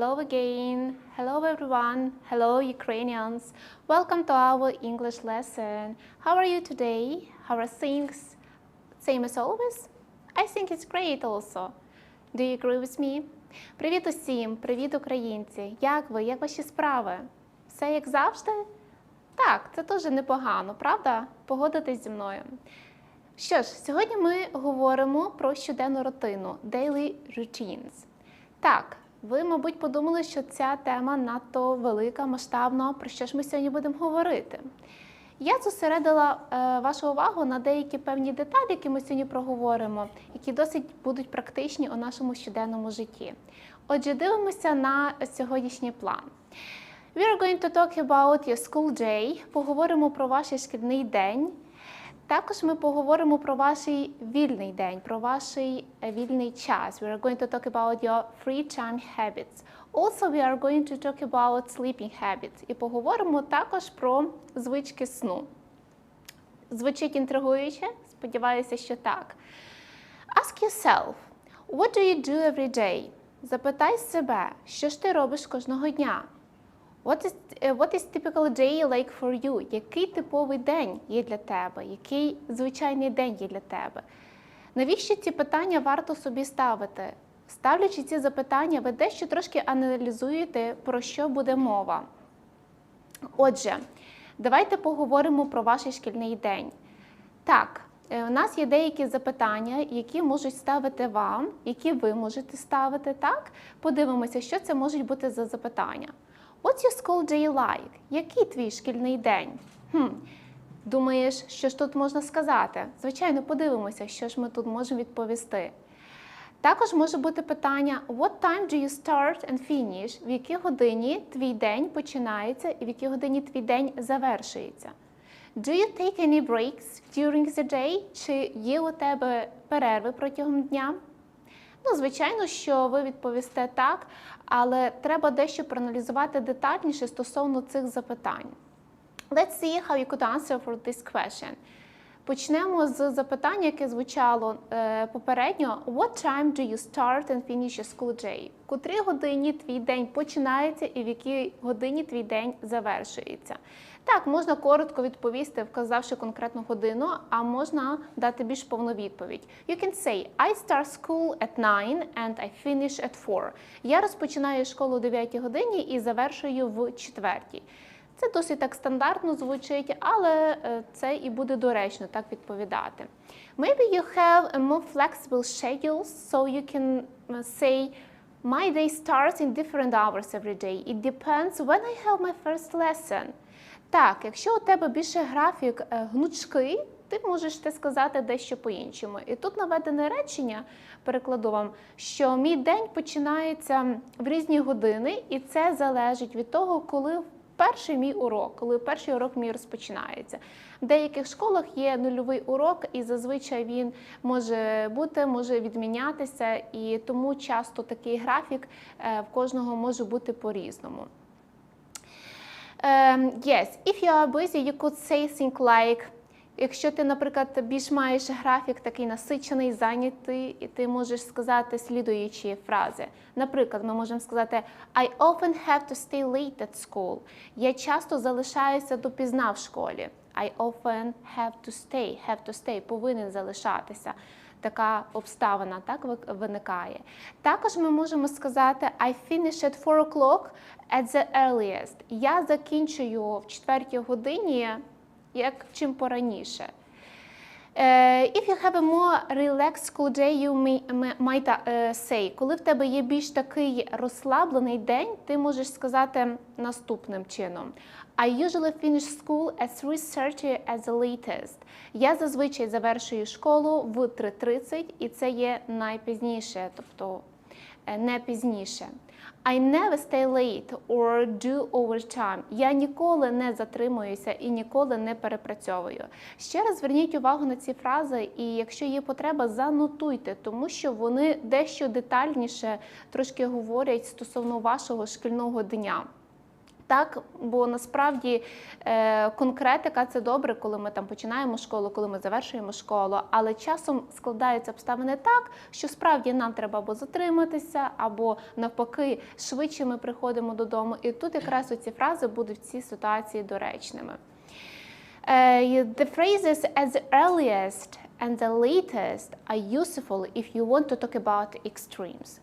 Hello again. Hello everyone. Hello Ukrainians. Welcome to our English lesson. How are you today? How are things? Same as always? I think it's great also. Do you agree with me? Привіт усім, привіт українці. Як ви? Як ваші справи? Все як завжди? Так, це дуже непогано, правда? Погодитись зі мною. Що ж, сьогодні ми говоримо про щоденну рутину Daily Routines. Так, ви, мабуть, подумали, що ця тема надто велика, масштабна. Про що ж ми сьогодні будемо говорити? Я зосередила е, вашу увагу на деякі певні деталі, які ми сьогодні проговоримо, які досить будуть практичні у нашому щоденному житті. Отже, дивимося на сьогоднішній план. We are going to talk about your school day. Поговоримо про ваш шкільний день. Також ми поговоримо про ваш вільний день, про ваш е, вільний час. We are going to talk about your free time habits. Also, we are going to talk about sleeping habits. І поговоримо також про звички сну. Звучить інтригуюче? Сподіваюся, що так. Ask yourself, what do you do every day? Запитай себе, що ж ти робиш кожного дня? What is, е, what is typical day like for you? Який типовий день є для тебе? Який звичайний день є для тебе? Навіщо ці питання варто собі ставити? Ставлячи ці запитання, ви дещо трошки аналізуєте, про що буде мова. Отже, давайте поговоримо про ваш шкільний день. Так, е, у нас є деякі запитання, які можуть ставити вам, які ви можете ставити. Так, подивимося, що це можуть бути за запитання. What's your school day like? Який твій шкільний день? Хм. Думаєш, що ж тут можна сказати? Звичайно, подивимося, що ж ми тут можемо відповісти. Також може бути питання: What time do you start and finish? В якій годині твій день починається і в якій годині твій день завершується? Do you take any breaks during the day? Чи є у тебе перерви протягом дня? Ну, звичайно, що ви відповісте так, але треба дещо проаналізувати детальніше стосовно цих запитань. Let's see how you could answer for this question. Почнемо з запитання, яке звучало е, попередньо. What time do you start and finish your school day? В котрій годині твій день починається і в якій годині твій день завершується? Так, можна коротко відповісти, вказавши конкретну годину, а можна дати більш повну відповідь. You can say I start school at 9 and I finish at 4. Я розпочинаю школу о 9 годині і завершую в 4. Це досить так стандартно звучить, але е, це і буде доречно так відповідати. Maybe you have a more flexible schedule, so you can uh, say my day starts in different hours every day. It depends when I have my first lesson. Так, якщо у тебе більше графік е, гнучкий, ти можеш це сказати дещо по-іншому. І тут наведене речення, перекладу вам, що мій день починається в різні години, і це залежить від того, коли перший мій урок, коли перший урок мій розпочинається. В деяких школах є нульовий урок, і зазвичай він може бути, може відмінятися, і тому часто такий графік е, в кожного може бути по-різному. Um, yes, if you are busy, you could say things like Якщо ти, наприклад, більш маєш графік такий насичений, зайнятий, і ти можеш сказати слідуючі фрази. Наприклад, ми можемо сказати I often have to stay late at school. Я часто залишаюся допізна в школі. I often have to stay, have to stay, повинен залишатися. Така обставина так виникає. Також ми можемо сказати I finish at 4 o'clock at the earliest. Я закінчую в 4 годині як чим пораніше. Uh, if you have a more relaxed school day, you might uh, say, коли в тебе є більш такий розслаблений день, ти можеш сказати наступним чином. I usually finish school at 3.30 at the latest. Я зазвичай завершую школу в 3.30 і це є найпізніше, тобто не пізніше. I never stay late or do overtime. Я ніколи не затримуюся і ніколи не перепрацьовую. Ще раз зверніть увагу на ці фрази, і якщо є потреба, занотуйте, тому що вони дещо детальніше трошки говорять стосовно вашого шкільного дня. Так, бо насправді е, конкретика це добре, коли ми там починаємо школу, коли ми завершуємо школу. Але часом складаються обставини так, що справді нам треба або затриматися, або навпаки, швидше ми приходимо додому. І тут якраз оці фрази будуть в цій ситуації доречними. Uh, the phrases as earliest and the latest are useful if you want to talk about extremes.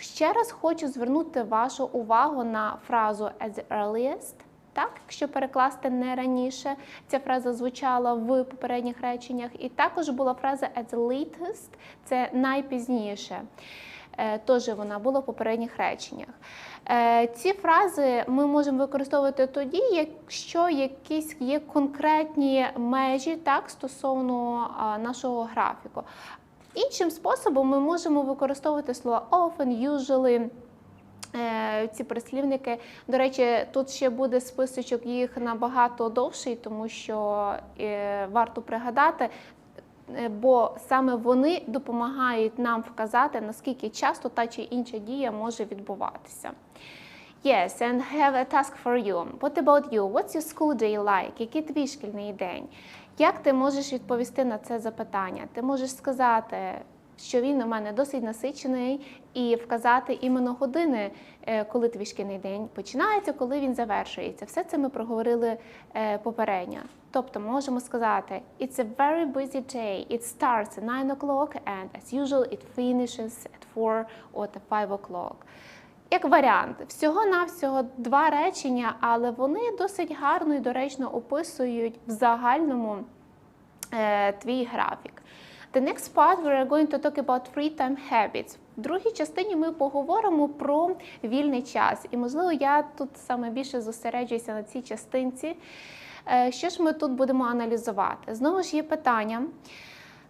Ще раз хочу звернути вашу увагу на фразу as earliest. Так, якщо перекласти не раніше, ця фраза звучала в попередніх реченнях, і також була фраза as latest, це найпізніше. Е, Теж вона була в попередніх реченнях. Е, Ці фрази ми можемо використовувати тоді, якщо якісь є конкретні межі так, стосовно нашого графіку. Іншим способом ми можемо використовувати слова often, usually. Е, Ці прислівники, до речі, тут ще буде списочок їх набагато довший, тому що варто пригадати, бо саме вони допомагають нам вказати, наскільки часто та чи інша дія може відбуватися. Yes, and have a task for you. What about you? What's your school day like? Який твій шкільний день? Як ти можеш відповісти на це запитання? Ти можеш сказати, що він у мене досить насичений, і вказати іменно години, е, коли твій шкільний день починається, коли він завершується. Все це ми проговорили е, попередньо. Тобто можемо сказати It's a very busy day. It starts at 9 o'clock and as usual it finishes at 4 or at 5 o'clock. Як варіант, всього-навсього два речення, але вони досить гарно і доречно описують в загальному е, твій графік. The next part we are going to talk about free time habits. В другій частині ми поговоримо про вільний час. І, можливо, я тут саме більше зосереджуюся на цій частинці. Е, Що ж ми тут будемо аналізувати? Знову ж є питання.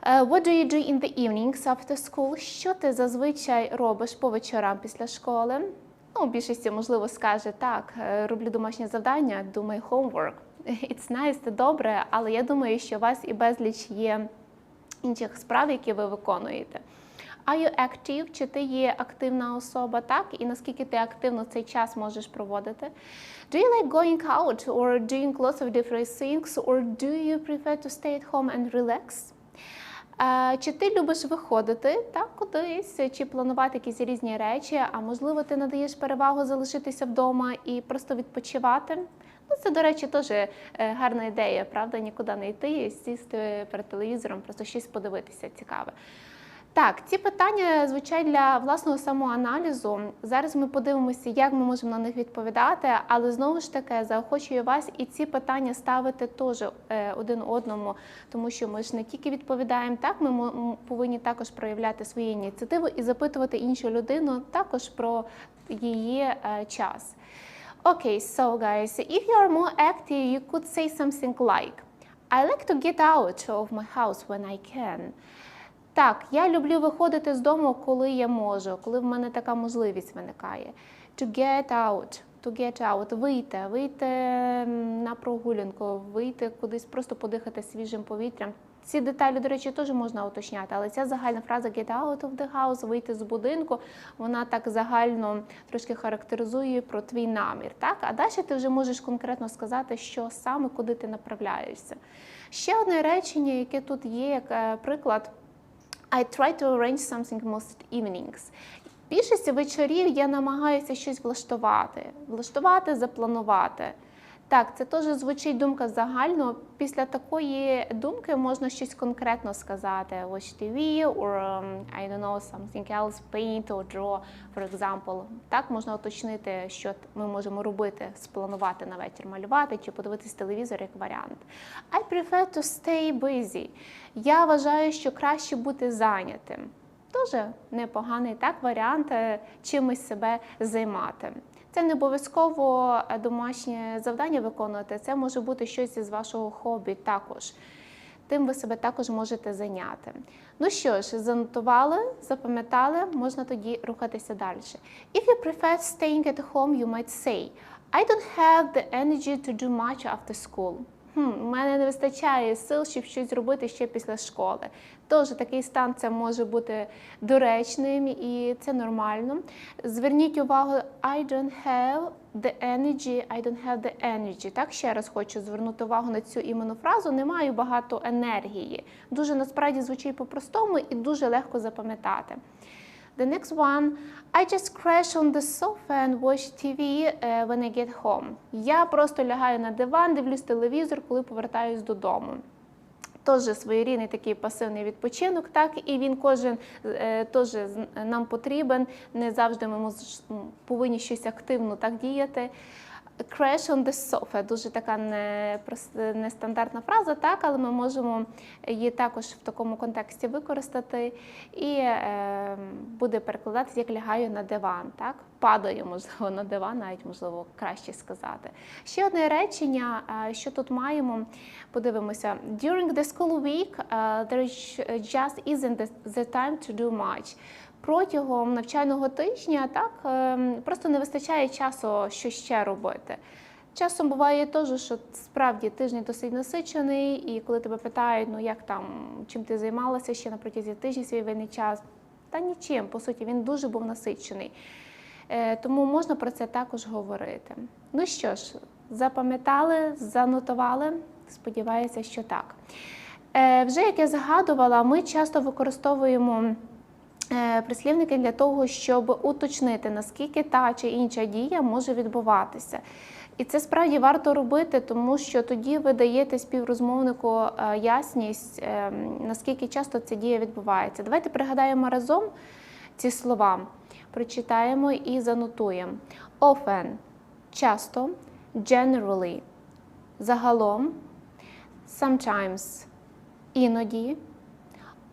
Е, What do you do in the evenings after school? Що ти зазвичай робиш по вечорам після школи? Ну, більшість, можливо, скаже так, е, роблю домашнє завдання, do my homework. It's nice, це добре, але я думаю, що у вас і безліч є інших справ, які ви виконуєте. Are you active? Чи ти є активна особа, так? І наскільки ти активно цей час можеш проводити? Do you like going out or doing lots of different things, or do you prefer to stay at home and relax? Е, Чи ти любиш виходити так кудись, чи планувати якісь різні речі? А можливо, ти надаєш перевагу залишитися вдома і просто відпочивати? Ну, це, до речі, теж е, гарна ідея, правда? Нікуди не йти, сісти перед телевізором, просто щось подивитися цікаве. Так, ці питання звучать для власного самоаналізу. Зараз ми подивимося, як ми можемо на них відповідати, але знову ж таки заохочую вас і ці питання ставити теж е, один одному, тому що ми ж не тільки відповідаємо так, ми повинні також проявляти свою ініціативу і запитувати іншу людину також про її е, час. Okay, so guys, if you are more active, you could say something like I like to get out of my house when I can. Так, я люблю виходити з дому, коли я можу, коли в мене така можливість виникає. To get out, to get out, вийти, вийти на прогулянку, вийти кудись, просто подихати свіжим повітрям. Ці деталі, до речі, теж можна уточняти, але ця загальна фраза get out of the house, вийти з будинку, вона так загально трошки характеризує про твій намір. Так? А далі ти вже можеш конкретно сказати, що саме куди ти направляєшся. Ще одне речення, яке тут є, як е, приклад. I try to arrange something most evenings. Більшості вечорів я намагаюся щось влаштувати, влаштувати, запланувати. Так, це теж звучить думка загально. Після такої думки можна щось конкретно сказати. Watch TV, or um, I don't know, something else, paint or draw, for example. Так, можна уточнити, що ми можемо робити, спланувати на вечір малювати чи подивитись телевізор як варіант. I prefer to stay busy. Я вважаю, що краще бути зайнятим. Дуже непоганий так варіант е, чимось себе займати. Це не обов'язково е, домашнє завдання виконувати, це може бути щось із вашого хобі також. Тим ви себе також можете зайняти. Ну що ж, занотували, запам'ятали, можна тоді рухатися далі. If you prefer staying at home, you might say, I don't have the energy to do much after school. Хм, у мене не вистачає сил, щоб щось зробити ще після школи. Тож такий стан це може бути доречним і це нормально. Зверніть увагу, I don't have the energy, I don't have the energy. Так, ще раз хочу звернути увагу на цю іменну фразу. Не маю багато енергії. Дуже насправді звучить по-простому і дуже легко запам'ятати. The next one, I just crash on the sofa and watch TV uh, when I get home. Я просто лягаю на диван, дивлюсь телевізор, коли повертаюсь додому. Теж своєрідний такий пасивний відпочинок, так і він кожен е, теж нам потрібен. Не завжди ми повинні щось активно так діяти. Crash on the sofa дуже така не нестандартна фраза, так, але ми можемо її також в такому контексті використати і е, буде перекладатися як лягаю на диван, так? Падаю, можливо, на диван, навіть можливо краще сказати. Ще одне речення, е, що тут маємо, подивимося. During the school week uh, there just isn't the time to do much. Протягом навчального тижня так ем, просто не вистачає часу, що ще робити. Часом буває теж, що справді тиждень досить насичений, і коли тебе питають, ну як там, чим ти займалася ще на протязі тижня свій вільний час, та нічим, по суті, він дуже був насичений. Е, Тому можна про це також говорити. Ну що ж, запам'ятали, занотували? Сподіваюся, що так. Е, Вже як я згадувала, ми часто використовуємо прислівники для того, щоб уточнити, наскільки та чи інша дія може відбуватися. І це справді варто робити, тому що тоді ви даєте співрозмовнику е, ясність, е, наскільки часто ця дія відбувається. Давайте пригадаємо разом ці слова, прочитаємо і занотуємо. Often – часто, generally – загалом, sometimes – іноді,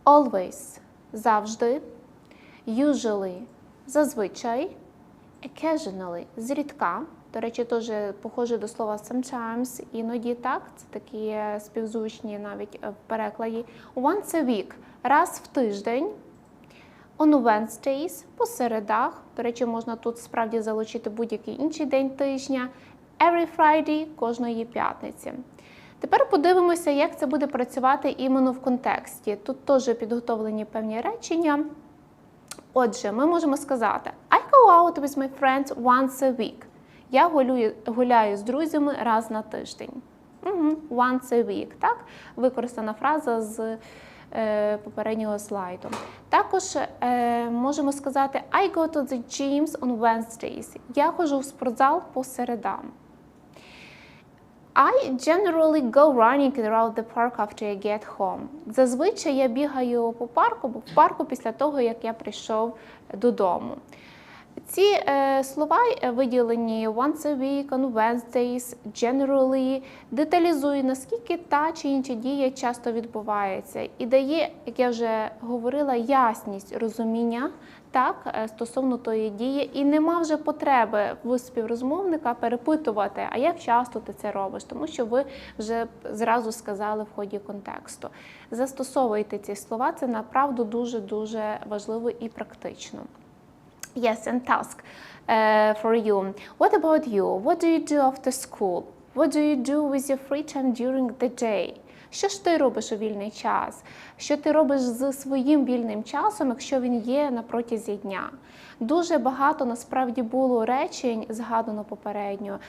always – завжди, usually – зазвичай, occasionally – зрідка. До речі, теж похоже до слова sometimes, іноді так, це такі е, співзвучні навіть е, в перекладі. Once a week – раз в тиждень. On Wednesdays – по середах. До речі, можна тут справді залучити будь-який інший день тижня. Every Friday – кожної п'ятниці. Тепер подивимося, як це буде працювати іменно в контексті. Тут теж підготовлені певні речення. Отже, ми можемо сказати I go out with my friends once a week. Я гулюю, гуляю з друзями раз на тиждень. Угу. Once a week, так? Використана фраза з е, попереднього слайду. Також е, можемо сказати I go to the gyms on Wednesdays. Я ходжу в спортзал по середам. I generally go running around the park after I get home. Зазвичай я бігаю по парку, бо в парку після того, як я прийшов додому. Ці е, слова е, виділені once a week, on Wednesdays, generally, деталізує, наскільки та чи інша дія часто відбувається, і дає, як я вже говорила, ясність розуміння так, е, стосовно тої дії, і нема вже потреби в співрозмовника перепитувати, а як часто ти це робиш, тому що ви вже зразу сказали в ході контексту. Застосовуйте ці слова, це направду дуже дуже важливо і практично. Yes, and task uh, for you. What about you? What do you do after school? What do you do with your free time during the day? Що ж ти робиш у вільний час? Що ти робиш з своїм вільним часом, якщо він є на протязі дня? Дуже багато насправді було речень, згадано попередньо.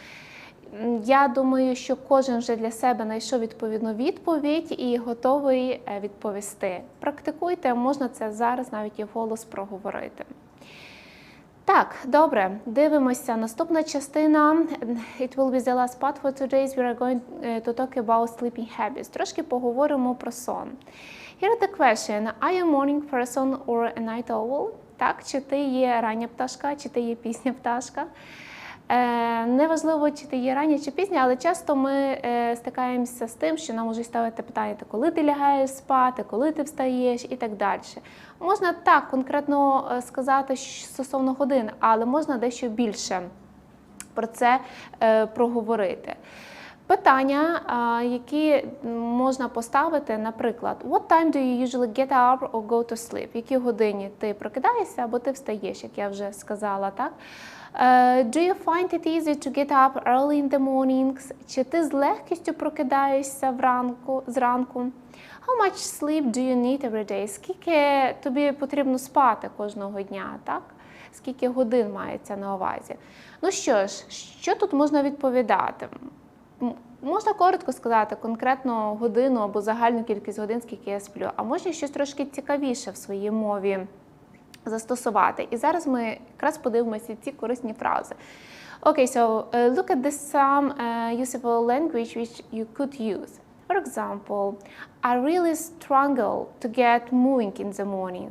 Я думаю, що кожен вже для себе знайшов відповідну відповідь і готовий е, відповісти. Практикуйте, можна це зараз навіть і вголос проговорити. Так, добре, дивимося. Наступна частина. It will be the last part for today's. We are going е, to talk about sleeping habits. Трошки поговоримо про сон. Here the question. Are you a morning person or a night owl? Так, чи ти є рання пташка, чи ти є пісня пташка? Е, неважливо, чи ти є рання чи пізня, але часто ми е, стикаємося з тим, що нам можуть ставити питання, коли ти лягаєш спати, коли ти встаєш і так далі. Можна так конкретно е, сказати стосовно годин, але можна дещо більше про це проговорити. Питання, які можна поставити, наприклад, What time do you usually get up or go to sleep? В якій годині ти прокидаєшся або ти встаєш, як я вже сказала, так? Е, Do you find it easy to get up early in the mornings? Чи ти з легкістю прокидаєшся вранку, зранку? How much sleep do you need every day? Скільки тобі потрібно спати кожного дня, так? Скільки годин мається на увазі? Ну що ж, що тут можна відповідати? Можна коротко сказати конкретно годину або загальну кількість годин, скільки я сплю, а можна щось трошки цікавіше в своїй мові застосувати. І зараз ми якраз подивимося ці корисні фрази. Okay, so uh, look at this some uh, usable language which you could use. For example, I really struggle to get moving in the morning.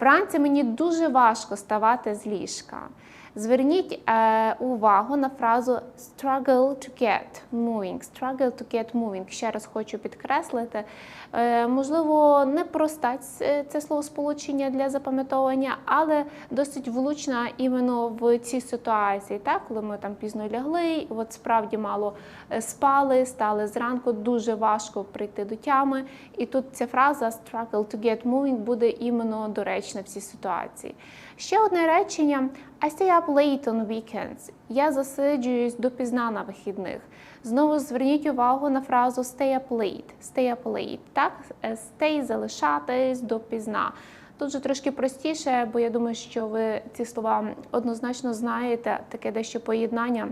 Вранці мені дуже важко ставати з ліжка. Зверніть е, увагу на фразу struggle to get moving. Struggle to get moving. Ще раз хочу підкреслити. Е, можливо, не проста ц- це словосполучення для запам'ятовування, але досить влучна іменно в цій ситуації. Так? Коли ми там пізно лягли, от справді мало е, спали, стали зранку, дуже важко прийти до тями. І тут ця фраза struggle to get moving буде іменно доречна в цій ситуації. Ще одне речення I stay up late on weekends. Я засиджуюсь допізна на вихідних. Знову зверніть увагу на фразу stay up late. Stay up late. Так? Е, Stay залишатись допізна. Тут же трошки простіше, бо я думаю, що ви ці слова однозначно знаєте, таке дещо поєднання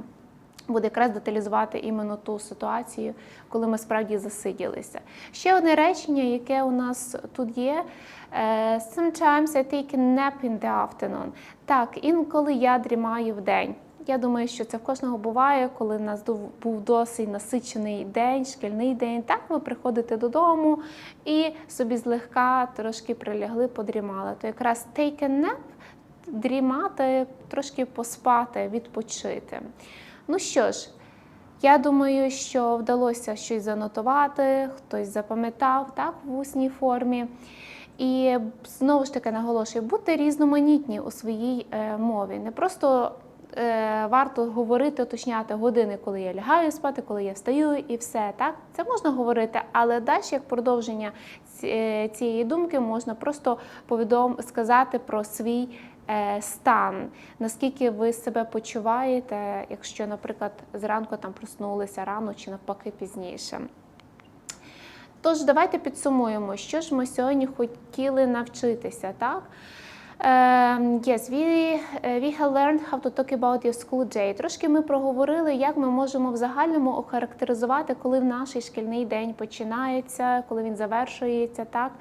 буде якраз деталізувати іменно ту ситуацію, коли ми справді засиділися. Ще одне речення, яке у нас тут є. е, Sometimes I take a nap in the afternoon. Так, інколи я дрімаю в день. Я думаю, що це в кожного буває, коли в нас був досить насичений день, шкільний день. Так, ви приходите додому і собі злегка трошки прилягли, подрімали. То якраз take a nap – дрімати, трошки поспати, відпочити. Ну що ж, я думаю, що вдалося щось занотувати, хтось запам'ятав так, в усній формі. І знову ж таки наголошую, будьте різноманітні у своїй е, мові. Не просто е, варто говорити, уточняти години, коли я лягаю спати, коли я встаю, і все так. Це можна говорити, але далі, як продовження е, цієї думки, можна просто повідом сказати про свій стан, наскільки ви себе почуваєте, якщо, наприклад, зранку там проснулися рано чи навпаки пізніше. Тож давайте підсумуємо, що ж ми сьогодні хотіли навчитися, так? Um, yes, we, uh, we have learned how to talk about your school day. Трошки ми проговорили, як ми можемо в загальному охарактеризувати, коли в наш шкільний день починається, коли він завершується, так?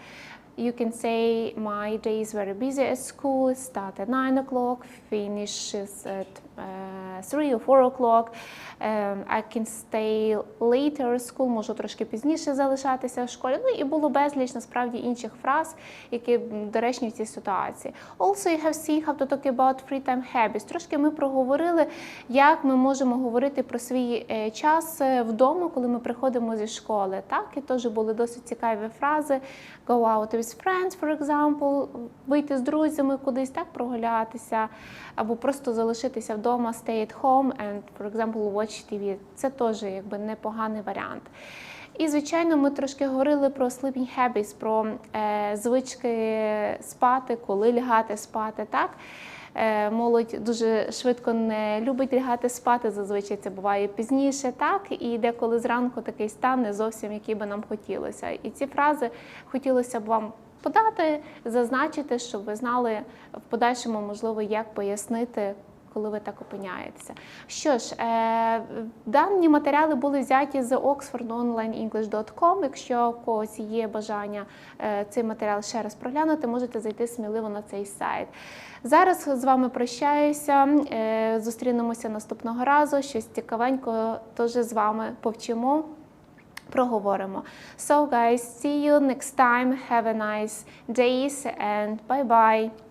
You can say my day is very busy at school. It starts at 9 o'clock, finishes at 3 or 4 o'clock. Um, I can stay later at school, можу трошки пізніше залишатися в школі. Ну і було безліч насправді інших фраз, які доречні в цій ситуації. Also, you have seen how to talk about free time habits. Трошки ми проговорили, як ми можемо говорити про свій е, час е, вдома, коли ми приходимо зі школи. Так, і теж були досить цікаві фрази. Go out with friends, for example, вийти з друзями кудись так прогулятися, або просто залишитися вдома, stay at home and, for example, watch TV. Це теж якби непоганий варіант. І, звичайно, ми трошки говорили про sleeping habits, про е, звички спати, коли лягати спати. так? Е, Молодь дуже швидко не любить лягати спати, зазвичай це буває пізніше, так і деколи зранку такий стан не зовсім який би нам хотілося. І ці фрази хотілося б вам подати, зазначити, щоб ви знали в подальшому, можливо, як пояснити. Коли ви так опиняєтеся. Що ж, е, дані матеріали були взяті з oxfordonlineenglish.com. Якщо у когось є бажання е, цей матеріал ще раз проглянути, можете зайти сміливо на цей сайт. Зараз з вами прощаюся. е, Зустрінемося наступного разу. Щось цікавенького теж з вами повчимо. Проговоримо. So, guys, see you next time. Have a nice days and bye-bye.